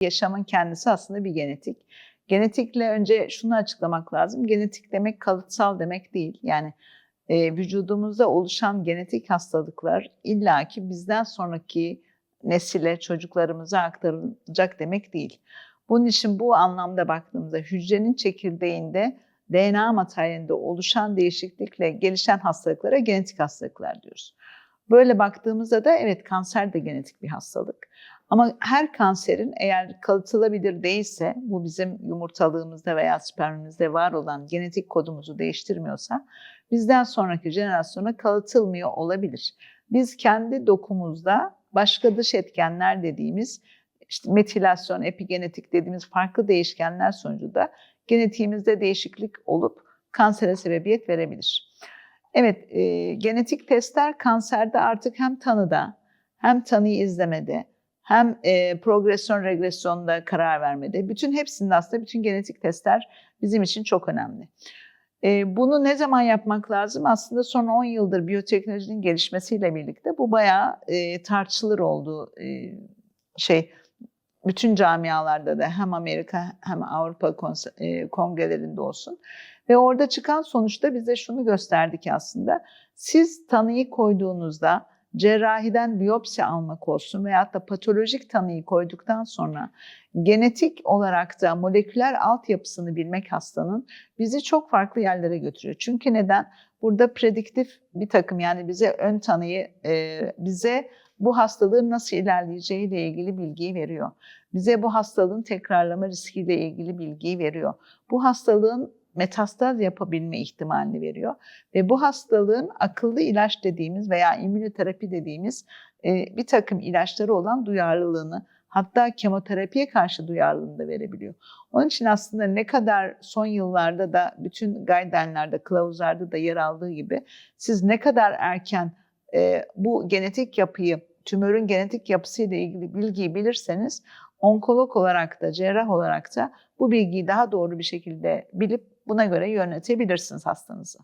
Yaşamın kendisi aslında bir genetik. Genetikle önce şunu açıklamak lazım. Genetik demek kalıtsal demek değil. Yani e, vücudumuzda oluşan genetik hastalıklar illaki bizden sonraki nesile, çocuklarımıza aktarılacak demek değil. Bunun için bu anlamda baktığımızda hücrenin çekirdeğinde DNA materyalinde oluşan değişiklikle gelişen hastalıklara genetik hastalıklar diyoruz. Böyle baktığımızda da evet kanser de genetik bir hastalık. Ama her kanserin eğer kalıtılabilir değilse, bu bizim yumurtalığımızda veya spermimizde var olan genetik kodumuzu değiştirmiyorsa, bizden sonraki jenerasyona kalıtılmıyor olabilir. Biz kendi dokumuzda başka dış etkenler dediğimiz, işte metilasyon, epigenetik dediğimiz farklı değişkenler sonucunda genetiğimizde değişiklik olup kansere sebebiyet verebilir. Evet, e, genetik testler kanserde artık hem tanıda hem tanıyı izlemede hem e, progresyon regresyonda karar vermede, bütün hepsinde aslında bütün genetik testler bizim için çok önemli. E, bunu ne zaman yapmak lazım? Aslında son 10 yıldır biyoteknolojinin gelişmesiyle birlikte bu bayağı e, tartışılır oldu. E, şey bütün camialarda da hem Amerika hem Avrupa e, kongrelerinde olsun. Ve orada çıkan sonuçta bize şunu gösterdi ki aslında siz tanıyı koyduğunuzda cerrahiden biyopsi almak olsun veyahut da patolojik tanıyı koyduktan sonra genetik olarak da moleküler altyapısını bilmek hastanın bizi çok farklı yerlere götürüyor. Çünkü neden? Burada prediktif bir takım yani bize ön tanıyı, e, bize bu hastalığın nasıl ilerleyeceği ile ilgili bilgiyi veriyor. Bize bu hastalığın tekrarlama riskiyle ilgili bilgiyi veriyor. Bu hastalığın metastaz yapabilme ihtimalini veriyor. Ve bu hastalığın akıllı ilaç dediğimiz veya immünoterapi dediğimiz e, bir takım ilaçları olan duyarlılığını hatta kemoterapiye karşı duyarlılığını da verebiliyor. Onun için aslında ne kadar son yıllarda da bütün guideline'larda, kılavuzlarda da yer aldığı gibi siz ne kadar erken e, bu genetik yapıyı, tümörün genetik yapısıyla ilgili bilgiyi bilirseniz onkolog olarak da cerrah olarak da bu bilgiyi daha doğru bir şekilde bilip buna göre yönetebilirsiniz hastanızı.